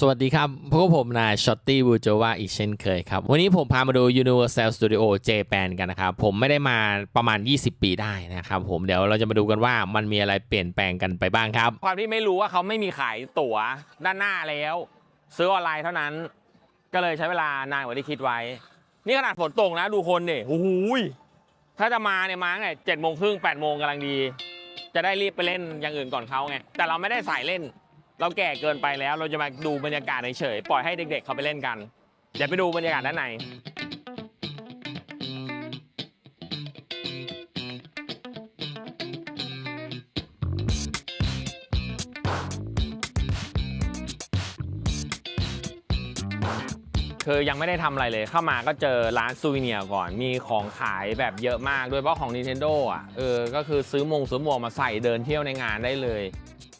สวัสดีครับพวกบผมนายช็อตตี้บูโจวาอีกเช่นเคยครับ วันนี้ผมพามาดู Universal Studio Japan กันนะครับ ผมไม่ได้มาประมาณ 20 ปีได้นะครับผมเดี๋ยวเราจะมาดูกันว่ามันมีอะไรเปลี่ยนแปลงกันไปบ้างครับ ความที่ไม่รู้ว่าเขาไม่มีขายตั๋วด้านหน้าแล้ว ซื้อออนไลน์เท่านั้น ก็เลยใช้เวลานานกว่าที่คิดไว้ นี่ขนาดฝนตกนะดูคนเนี่ยโอ้โหยถ้าจะมาเนี่ยมาเนี่ยเจ็ดโมงครึ่งแปดโมงกำลังดี จะได้รีบไปเล่นอย่างอื่นก่อนเขาไงแต่เราไม่ได้สายเล่น เราแก่เกินไปแล้วเราจะมาดูบรรยากาศเฉยๆปล่อยให้เด็ก ๆ เขาไปเล่นกัน เดี๋ยวไปดูบรรยากาศด้านใน คือยังไม่ได้ทำอะไรเลย เข้ามาก็เจอร้านซูวิเนียก่อน มีของขายแบบเยอะมาก โดยเฉพาะของ Nintendo อะ เออ ก็คือซื้อมงซื้อหมวกมาใส่เดินเที่ยวในงานได้เลย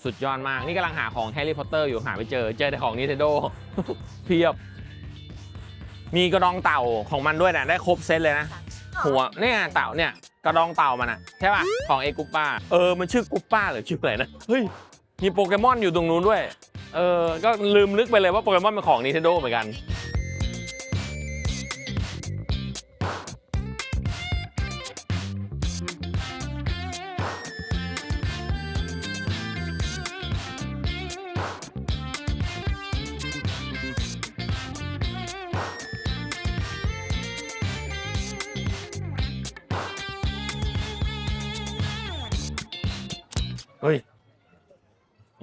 สุดยอดมาก นี่กำลังหาของแฮร์รี่พอตเตอร์อยู่หาไม่เจอ เจอแต่ของ Nintendo เพียบ มีกระดองเต่าของมันด้วยนะได้ครบเซตเลยนะ หัวเนี่ยเต่าเนี่ยกระดองเต่ามันอะใช่ป่ะ ของเอกุปป้า เออ มันชื่อกุปป้าหรือชื่ออะไรนะ เฮ้ย มีโปเกมอนอยู่ตรงนู้นด้วย เออ ก็ลืมนึกไปเลยว่าโปเกมอนเป็นของ Nintendo เหมือนกัน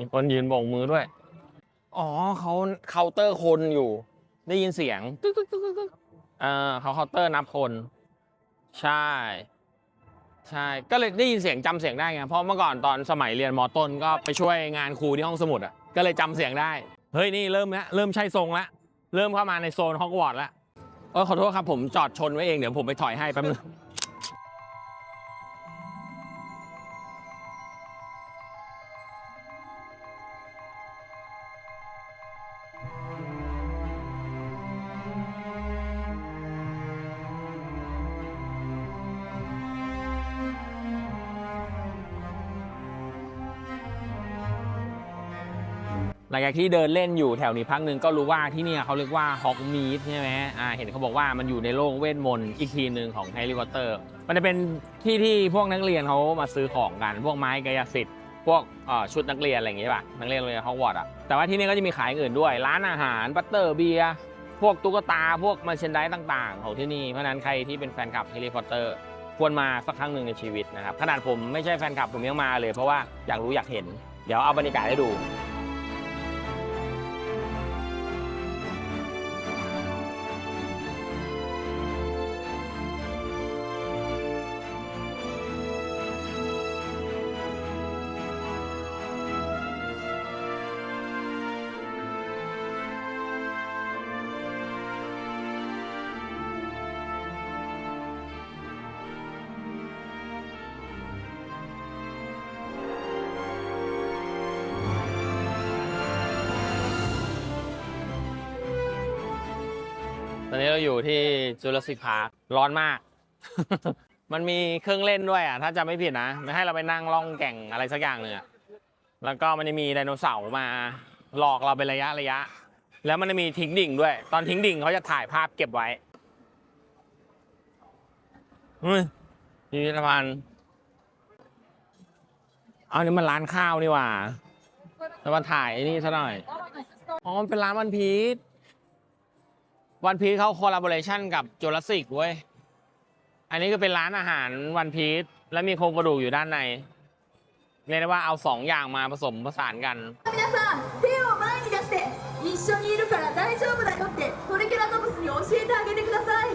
มีคนยืนโบกมือด้วย อ๋อเขาเคาน์เตอร์คนอยู่ ได้ยินเสียงตึ๊กตึ๊กตึ๊กตึ๊กตึ๊กเออเขาเคาน์เตอร์นับคน ใช่ ใช่ ก็เลยได้ยินเสียงจำเสียงได้ไง เพราะเมื่อก่อนตอนสมัยเรียนมอต้นก็ไปช่วยงานครูที่ห้องสมุดอะ ก็เลยจำเสียงได้ เฮ้ยนี่เริ่มแล้วเริ่มใช่ทรงแล้วเริ่มเข้ามาในโซนฮอกวอตส์แล้วเออขอโทษครับผมจอดชนไว้เองเดี๋ยวผมไปถอยให้แป๊บนึง หลังจากที่เดินเล่นอยู่แถวนี้พักหนึ่งก็รู้ว่าที่นี่เขาเรียกว่าฮอกมีดใช่ไหมอ่าเห็นเขาบอกว่ามันอยู่ในโลกเวทมนต์อีกทีหนึ่งของแฮร์รี่พอตเตอร์ มันจะเป็นที่ที่พวกนักเรียนเขามาซื้อของกัน พวกไม้กายสิทธิ์พวกชุดนักเรียนอะไรอย่างเงี้ยป่ะนักเรียนโรงเรียนฮอกวอตส์อะแต่ว่าที่นี่ก็จะมีขายอื่นด้วย ร้านอาหารบัตเตอร์เบียร์พวกตุ๊กตาพวกมาเชนไดต่าง ๆ ของที่นี่เพราะฉะนั้นใครที่เป็นแฟนคลับแฮร์รี่พอตเตอร์ควรมาสักครั้งหนึ่งในชีวิตนะครับขนาดผมไม่ใช่แฟนคลับผมยังมาเลยเพราะว่าอยากรู้อยากเห็น เดี๋ยวเอาบรรยากาศให้ดู นี้เราอยู่ที่จูราสสิกพาร์คร้อนมาก มันมีเครื่องเล่นด้วยอะ ถ้าจำไม่ผิดนะไม่ให้เราไปนั่งล่องแก่งอะไรสักอย่างหนึ่งอะแล้วก็มันจะมีไดโนเสาร์มาหลอกเราเป็นระยะระยะ แล้วมันจะมีทิ้งดิ่งด้วย ตอนทิ้งดิ่งเขาจะถ่ายภาพเก็บไว้พิพิธภัณฑ์เอานี่มันร้านข้าวนี่หว่าแล้วมาถ่ายไอ้นี่ซะหน่อย อ๋อมันเป็นร้านวันพีช วันพีชเขาคอลลาบอร์เรชันกับจูราสสิกเว้ย อันนี้ก็เป็นร้านอาหารวันพีชและมีโครงกระดูกอยู่ด้านใน เรียกได้ว่าเอาสองอย่างมาผสมผสานกัน 皆さん手を前に出して一緒にいるから大丈夫だよってトリケラトプスに教えてあげてください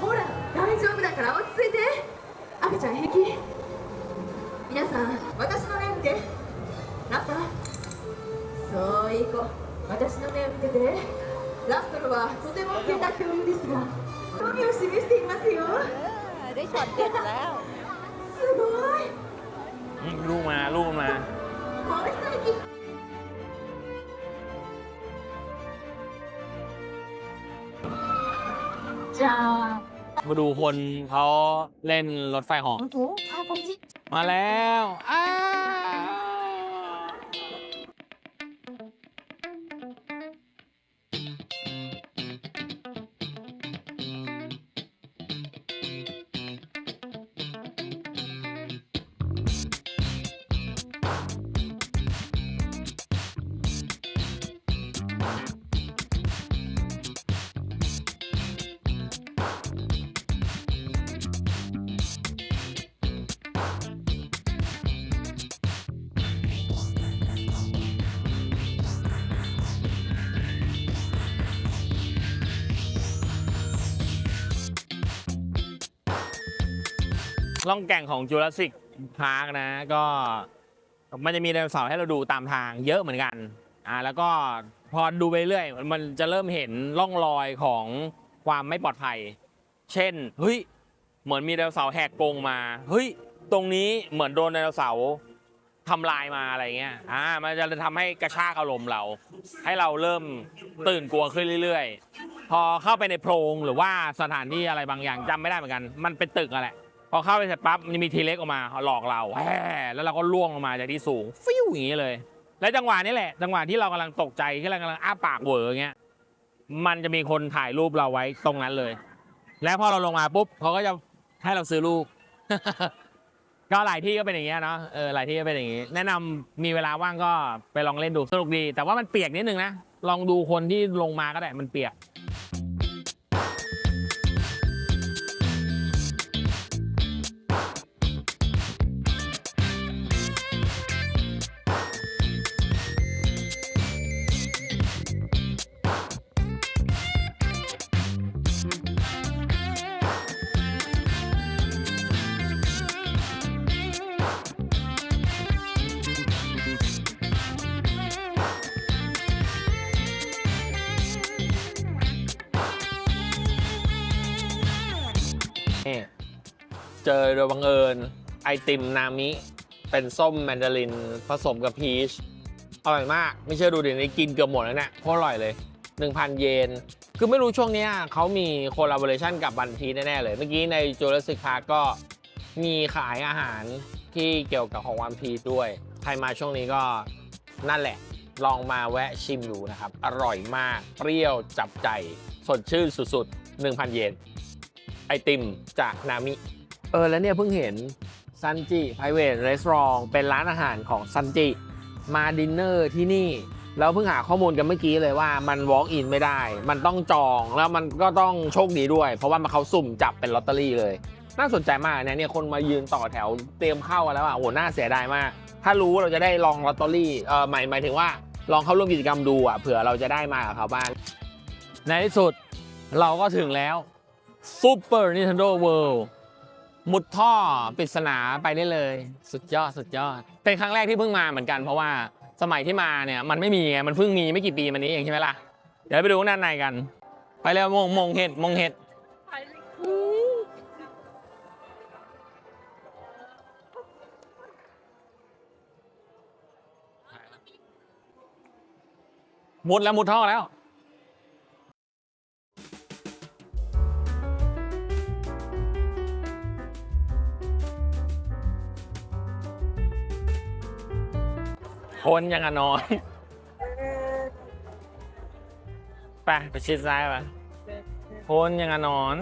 ほら大丈夫だから落ち着いて赤ちゃん平気皆さん私の目見てラッパそういい子私の目を見てて ラップルはとても老けた恐竜ですが興味を示していますよ ได้ช็อตเด็ดแล้ว すごい อืมลูกมาลูกมา もう一息 じゃあ มาดูคนเขาเล่นรถไฟเหอ 本当あこっち มาแล้วอ้าว ล่องแก่งของจูราสสิกพาร์คนะ ก็มันจะมีไดโนเสาร์ให้เราดูตามทางเยอะเหมือนกันอ่าแล้วก็พอดูไปเรื่อยมันจะเริ่มเห็นร่องรอยของความไม่ปลอดภัย เช่นเฮ้ยเหมือนมีไดโนเสาร์แหกกรงมาเฮ้ยตรงนี้เหมือนโดนไดโนเสาร์ทำลายมาอะไรเงี้ย อ่า มันจะทำให้กระชากอารมณ์เรา ให้เราเริ่มตื่นกลัวขึ้นเรื่อยๆ พอเข้าไปในโพรงหรือว่าสถานที่อะไรบางอย่างจำไม่ได้เหมือนกัน มันเป็นตึกอะแหละ พอเข้าไปเสร็จปั๊บมันจะมีทีเล็กออกมาหลอกเราแฮ่แล้วเราก็ล่วงลงมาจากที่สูง ฟิวอย่างนี้เลย และจังหวะนี้แหละ จังหวะที่เรากำลังตกใจที่เรากำลังอ้าปากเหวออย่างเงี้ยมันจะมีคนถ่ายรูปเราไว้ตรงนั้นเลย แล้วพอเราลงมาปุ๊บเขาก็จะให้เราซื้อรูปก็หลายที่ก็เป็นอย่างเงี้ยเนาะเออหลายที่ก็เป็นอย่างงี้ แนะนำมีเวลาว่างก็ไปลองเล่นดูสนุกดี แต่ว่ามันเปียกนิดนึงนะลองดูคนที่ลงมาก็ได้มันเปียก เจอโดยบังเอิญไอติมนามิ เป็นส้มแมนดารินผสมกับพีชอร่อยมาก ไม่เชื่อดูดินี่กินเกือบหมดแล้วเนี่ยโคตรอร่อยเลย 1,000 เยน คือไม่รู้ช่วงนี้เขามีโคลาบอร์เรชันกับบันทีแน่ ๆ เลย เมื่อกี้ในจูราสสิกพาร์ก็มีขายอาหารที่เกี่ยวกับของวันพีด้วย ใครมาช่วงนี้ก็นั่นแหละ ลองมาแวะชิมดูนะครับ อร่อยมาก เปรี้ยวจับใจ สดชื่นสุดๆ 1,000 เยน ไอติมจากนามิ เออแล้วเนี่ยเพิ่งเห็นซันจิ private restaurant เป็นร้านอาหารของซันจิ มาดินเนอร์ที่นี่ แล้วเพิ่งหาข้อมูลกันเมื่อกี้เลยว่ามัน walk in ไม่ได้ มันต้องจองแล้วมันก็ต้องโชคดีด้วย เพราะว่ามันเขาสุ่มจับเป็นลอตเตอรี่เลย น่าสนใจมากนี่ยเนี่ยคนมายืนต่อแถวเตรียมเข้ากันแล้วอะโอ้หน่าเสียดายมาก ถ้ารู้เราจะได้ลองลอตเตอรี่เออหมายหมายถึงว่าลองเข้าร่วมกิจกรรมดูอะเผื่อเราจะได้มากับเขาบ้างในที่สุดเราก็ถึงแล้ว Super Nintendo World มุดท่อปริศนาไปได้เลย สุดยอดสุดยอด เป็นครั้งแรกที่เพิ่งมาเหมือนกันเพราะว่าสมัยที่มาเนี่ยมันไม่มีไงมันเพิ่งมีไม่กี่ปีมานี้เองใช่ไหมล่ะ เดี๋ยวไปดูด้านในกัน ไปเร็วมงมงเห็ดมงเห็ดมุดแล้วมุดท่อแล้ว คนยังอะนอนไปไปชิดซ้ายไปคนยังอะนอน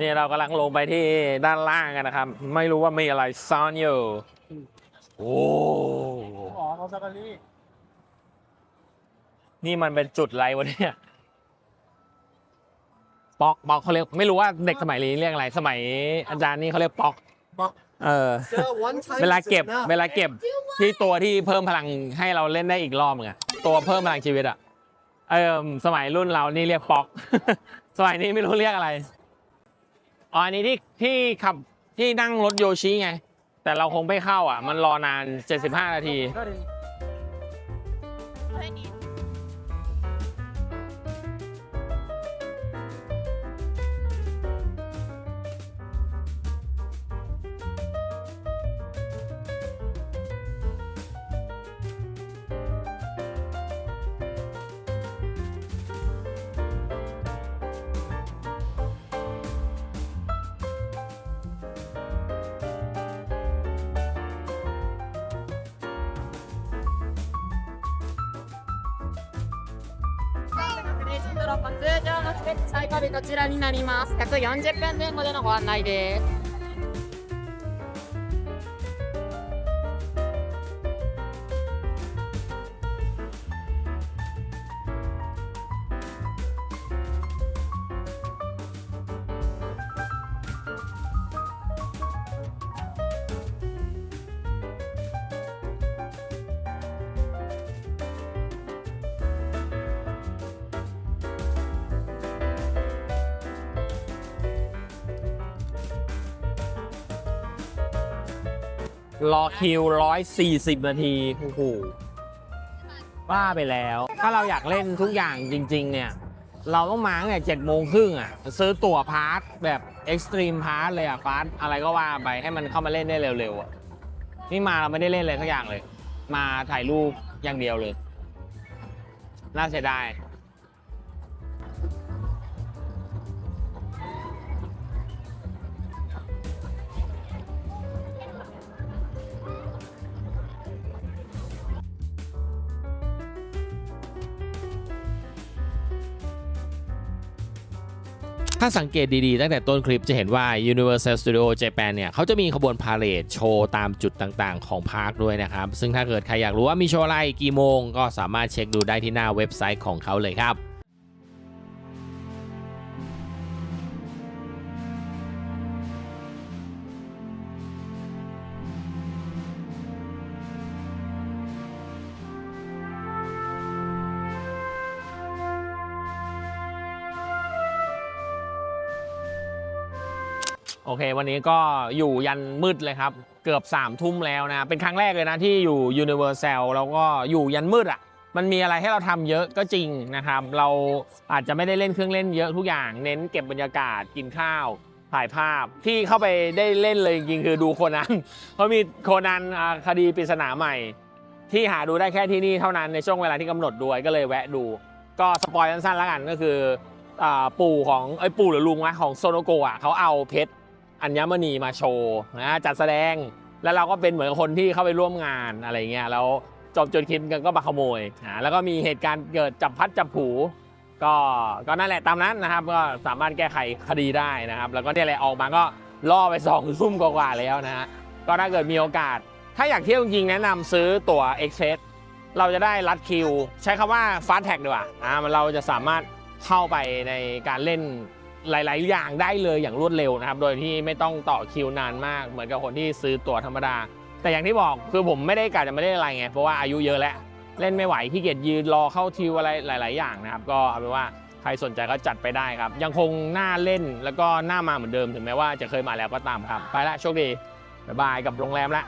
นี่เรากำลังลงไปที่ด้านล่างกันนะครับ ไม่รู้ว่ามีอะไรซ่อนอยู่ โอ้อ๋อเขาซาการีนี่มันเป็นจุดอะไรวะเนี่ยป๊อกป๊อกเขาเรียกไม่รู้ว่าเด็กสมัยนี้เรียกอะไร สมัยอาจารย์นี่เขาเรียกป๊อกป๊อก เออเจอ one time เวลาเก็บ is enough เวลาเก็บที่ตัวที่เพิ่มพลังให้เราเล่นได้อีกรอบไงตัวเพิ่มพลังชีวิตอะเออสมัยรุ่นเรานี่เรียกป๊อก สมัยนี้ไม่รู้เรียกอะไร อ๋ออันนี้ที่ที่ขับที่นั่งรถโยชิไงแแต่เราคงไม่เข้าอะ มันรอนาน 75 นาที 通常のチケット最後日こちらになります。140分前後でのご案内です。 รอคิว 140 นาทีโอ้โหบ้าไปแล้ว ถ้าเราอยากเล่นทุกอย่างจริง ๆ เนี่ย เราต้องมาตั้งแต่เจ็ดโมงครึ่งอะ ซื้อตั๋วพาร์ทแบบเอ็กซ์ตรีมพาร์ทเลยอะฟาสอะไรก็ว่าไปให้มันเข้ามาเล่นได้เร็วๆอะ นี่มาเราไม่ได้เล่นเลยทักอย่างเลย มาถ่ายรูปอย่างเดียวเลย น่าเสียดาย ถ้าสังเกตดีๆ ตั้งแต่ต้นคลิปจะเห็นว่า Universal Studio Japan เนี่ยเขาจะมีขบวนพาเหรดโชว์ตามจุดต่างๆ ของพาร์คด้วยนะครับ ซึ่งถ้าเกิดใครอยากรู้ว่ามีโชว์อะไรกี่โมง ก็สามารถเช็คดูได้ที่หน้าเว็บไซต์ของเขาเลยครับ โอเค วันนี้ก็อยู่ยันมืดเลยครับ เกือบ3ามทุ่มแล้วนะ เป็นครั้งแรกเลยนะที่อยู่ Universal แล้วก็อยู่ยันมืดอะ มันมีอะไรให้เราทำเยอะก็จริงนะครับ เราอาจจะไม่ได้เล่นเครื่องเล่นเยอะทุกอย่าง เน้นเก็บบรรยากาศกินข้าวถ่ายภาพที่เข้าไปได้เล่นเลยจริงๆคือดูโคนันเพราะมีโคนันคดีปริศนาใหม่ ที่หาดูได้แค่ที่นี่เท่านั้นในช่วงเวลาที่กำหนดด้วยก็เลยแวะดู ก็สปอยสั้นๆแล้วกันก็คืออปู่ของไอ้ปู่หรือลุงวะของโซโนโกะเขาเอาเพชร อัญมณีมาโชว์นะจัดแสดงแล้วเราก็เป็นเหมือนคนที่เข้าไปร่วมงานอะไรเงี้ยแล้วจบจนคิดกันก็มาขโมยอ่าแล้วก็มีเหตุการณ์เกิดจับพัดจับผูก็ก็นั่นแหละตามนั้นนะครับ ก็สามารถแก้ไขคดีได้นะครับ แล้วก็เนี่ยแหละออกมาก็ล่อไปสองทุ่มกว่าแล้วนะฮะก็ถ้าเกิดมีโอกาส ถ้าอยากเที่ยวจริงแนะนำซื้อตั๋ว Express เราจะได้รัดคิว ใช้คำว่า Fast Tag ดีกว่าอ่ามันเราจะสามารถเข้าไปในการเล่น หลาย ๆ อย่างได้เลยอย่างรวดเร็วนะครับ โดยที่ไม่ต้องต่อคิวนานมาก เหมือนกับคนที่ซื้อตั๋วธรรมดา แต่อย่างที่บอกคือผมไม่ได้กะจะไม่ได้อะไรไงเพราะว่าอายุเยอะแล้วเล่นไม่ไหวขี้เกียจยืนรอเข้าทิวอะไรหลาย ๆ อย่างนะครับ ก็เอาเป็นว่าใครสนใจก็จัดไปได้ครับ ยังคงหน่าเล่นแล้วก็หน่ามาเหมือนเดิมถึงแม้ว่าจะเคยมาแล้วก็ตามครับ ไปละโชคดีบ๊ายบายกับโรงแรมละ